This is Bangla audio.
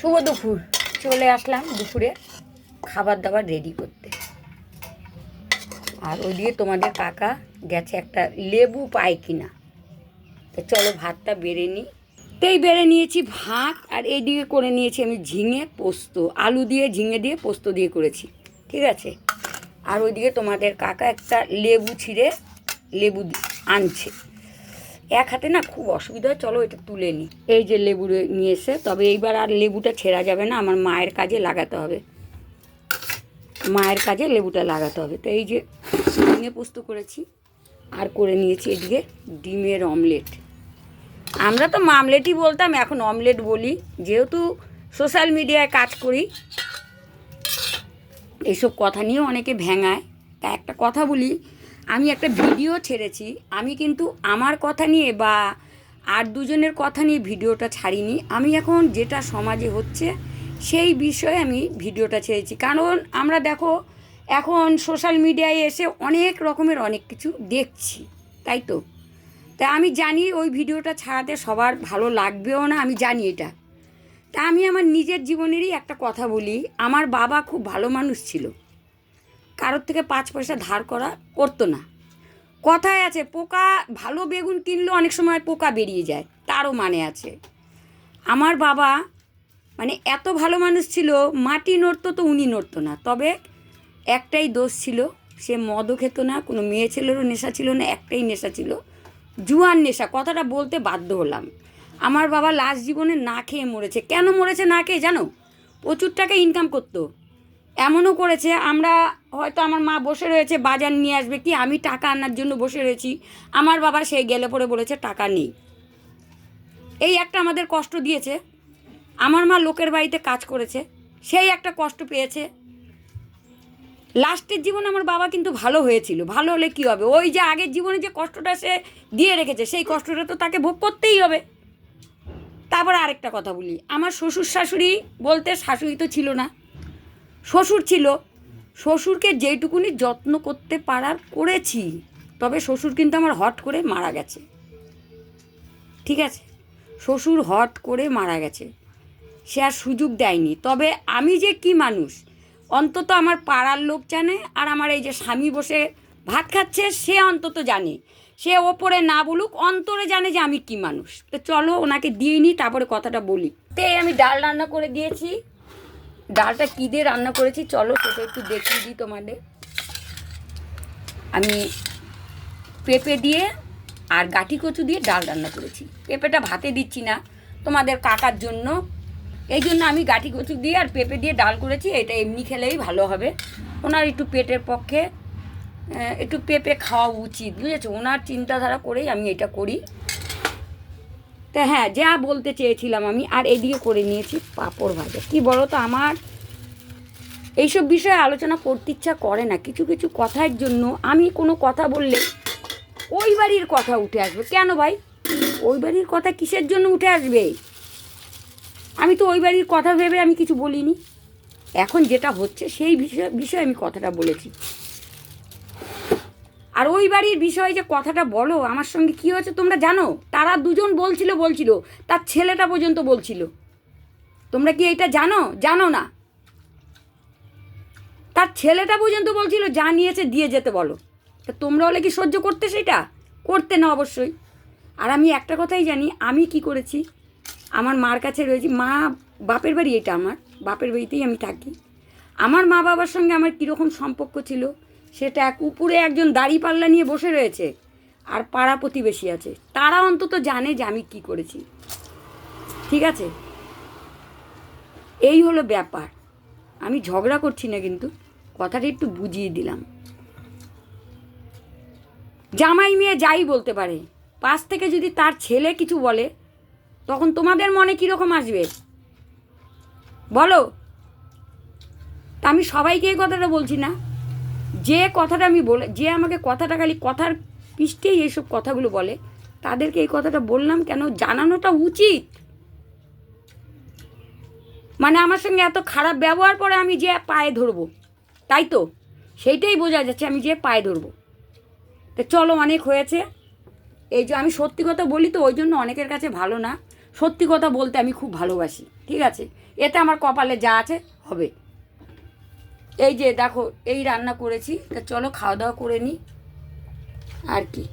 শুভ দুপুর। চলে আসলাম দুপুরে খাবার দাবার রেডি করতে। আর ওইদিকে তোমাদের কাকা গেছে একটা লেবু পায় কিনা। তো চলো ভাতটা বেড়ে নিই। তেই বেড়ে নিয়েছি ভাত, আর এইদিকে করে নিয়েছি আমি ঝিঙে পোস্ত। আলু দিয়ে, ঝিঙে দিয়ে, পোস্ত দিয়ে করেছি। ঠিক আছে? আর ওইদিকে তোমাদের কাকা একটা লেবু ছিঁড়ে লেবু আনছে। এক হাতে না খুব অসুবিধা হয়। চলো এটা তুলে নিই এই যে লেবু নিয়ে এসে, তবে এইবার আর লেবুটা ছেঁড়া যাবে না, আমার মায়ের কাজে লাগাতে হবে। মায়ের কাজে লেবুটা লাগাতে হবে। তো এই যে ঝিঙে পোস্ত করেছি, আর করে নিয়েছি এদিকে ডিমের অমলেট। আমরা তো মামলেটই বলতাম, এখন অমলেট বলি। যেহেতু সোশ্যাল মিডিয়ায় কাজ করি এইসব কথা নিয়েও অনেকে ভেঙায়। তা একটা কথা বলি আমি একটা ভিডিও ছেড়েছি। আমি কিন্তু আমার কথা নিয়ে বা আর দুজনের কথা নিয়ে ভিডিওটা ছাড়িনি। আমি এখন যেটা সমাজে হচ্ছে, সেই বিষয়ে আমি ভিডিওটা ছেড়েছি। কারণ আমরা দেখো, এখন সোশ্যাল মিডিয়ায় এসে অনেক রকমের অনেক কিছু দেখছি, তাই তো? তা আমি জানি ওই ভিডিওটা ছাড়াতে সবার ভালো লাগবেও না, আমি জানি এটা। তা আমি আমার নিজের জীবনেরই একটা কথা বলি। আমার বাবা খুব ভালো মানুষ ছিল। কারোর থেকে পাঁচ পয়সা ধার করা করতো না। কথায় আছে, পোকা, ভালো বেগুন কিনলেও অনেক সময় পোকা বেরিয়ে যায়, তারও মানে আছে। আমার বাবা মানে এত ভালো মানুষ ছিল, মাটি নড়তো তো উনি নড়তো না, তবে একটাই দোষ ছিল, সে মদও খেত না, কোনো মেয়ে ছেলেরও নেশা ছিল না, একটাই নেশা ছিল, জুয়ার নেশা, কথাটা বলতে বাধ্য হলাম। আমার বাবা লাস্ট জীবনে না খেয়ে মরেছে, কেন মরেছে না খেয়ে জানো? প্রচুর টাকা ইনকাম করতো। এমনও করেছে, আমরা হয়তো আমার মা বসে রয়েছে, বাজার নিয়ে আসবে, কি আমি টাকা আনার জন্য বসে রয়েছি? আমার বাবা সেই গেলে পরে বলেছে, টাকা নেই। এই একটা আমাদের কষ্ট দিয়েছে। আমার মা লোকের বাড়িতে কাজ করেছে, সেই একটা কষ্ট পেয়েছে। লাস্টের জীবনে আমার বাবা কিন্তু ভালো হয়েছিল। ভালো হলে কী হবে? ওই যে আগের জীবনে যে কষ্টটা সে দিয়ে রেখেছে, সেই কষ্টটা তো তাকে ভোগ করতেই হবে। তারপর আরেকটা কথা বলি, আমার শ্বশুর শাশুড়ি বলতে শাশুড়ি তো ছিল না। শ্বশুর ছিল। শ্বশুরকে যেইটুকুনি যত্ন করতে পারার করেছি, তবে শ্বশুর কিন্তু আমার হট করে মারা গেছে। ঠিক আছে? শ্বশুর হট করে মারা গেছে। সে আর সুযোগ দেয়নি। তবে আমি যে কি মানুষ, অন্তত আমার পাড়ার লোক জানে আর আমার এই যে স্বামী বসে ভাত খাচ্ছে, সে অন্তত জানে। সে ওপরে না বলুক, অন্তরে জানে যে আমি কি মানুষ। তো চলো ওনাকে দিয়ে নিই তারপরে কথাটা বলি। তে আমি ডাল রান্না করে দিয়েছি। ডালটা কী দিয়ে রান্না করেছি? চলো সেটা একটু দেখিয়ে দিই তোমাদের। আমি পেঁপে দিয়ে আর গাঠি কচু দিয়ে ডাল রান্না করেছি। পেঁপেটা ভাতে দিচ্ছি না, তোমাদের কাকার জন্য। এই জন্য আমি গাঠি কচু দিয়ে আর পেঁপে দিয়ে ডাল করেছি, এটা এমনি খেলেই ভালো হবে। ওনার একটু পেটের পক্ষে একটু পেঁপে খাওয়া উচিত, বুঝেছ? ওনার চিন্তাধারা করেই আমি এটা করি। তা হ্যাঁ যা বলতে চেয়েছিলাম আমি, আর এদিকে করে নিয়েছি পাঁপড় ভাজা। কি বলো তো আমার এইসব বিষয়ে আলোচনা করতে ইচ্ছা করে না। কিছু কিছু কথার জন্য আমি কোনো কথা বললে ওই বাড়ির কথা উঠে আসবে। কেন ভাই? ওই বাড়ির কথা কিসের জন্য উঠে আসবে? আমি তো ওই বাড়ির কথা ভেবে আমি কিছু বলিনি। এখন যেটা হচ্ছে সেই বিষয়ে বিষয়ে আমি কথাটা বলেছি। আর ওই বাড়ির বিষয়ে যে কথাটা বলো, আমার সঙ্গে কী হয়েছে তোমরা জানো? তারা দুজন বলছিল বলছিল, তার ছেলেটা পর্যন্ত বলছিল। তোমরা কি এইটা জানো? জানো না। তার ছেলেটা পর্যন্ত বলছিল, যা নিয়েছে দিয়ে যেতে বলো। তা তোমরা হলে কি সহ্য করতে সেটা? করতে না অবশ্যই। আর আমি একটা কথাই জানি, আমি কি করেছি? আমার মার কাছে রয়েছি, মা, বাপের বাড়ি এটা আমার, বাপের বাড়িতেই আমি থাকি। আমার মা বাবার সঙ্গে আমার কীরকম সম্পর্ক ছিল? সেটা এক উপরে একজন দাড়ি পাল্লা নিয়ে বসে রয়েছে আর পাড়া প্রতিবেশী আছে। তারা অন্তত জানে যে আমি কি করেছি। ঠিক আছে? এই হলো ব্যাপার। আমি ঝগড়া করছি না কিন্তু। কথাটা একটু বুঝিয়ে দিলাম। জামাই মেয়ে যাই বলতে পারে। পাশ থেকে যদি তার ছেলে কিছু বলে, তখন তোমাদের মনে কীরকম আসবে? বলো। তা আমি সবাইকে এই কথাটা বলছি না। যে কথাটা আমি বলে, যে আমাকে কথাটা খালি কথার পৃষ্ঠেই এইসব কথাগুলো বলে, তাদেরকে এই কথাটা বললাম কেন জানানোটা উচিত। মানে আমার সঙ্গে এত খারাপ ব্যবহার করে আমি যে পায়ে ধরবো, তাই তো? সেইটাই বোঝা যাচ্ছে আমি যে পায়ে ধরবো। তো চলো অনেক হয়েছে। এই যে আমি সত্যি কথা বলি তো, ওই জন্য অনেকের কাছে ভালো না। সত্যি কথা বলতে আমি খুব ভালোবাসি, ঠিক আছে? এতে আমার কপালে যা আছে হবে। এই যে দেখো এই রান্না করেছি তা চলো খাওয়া দাওয়া করে নিই আর কি।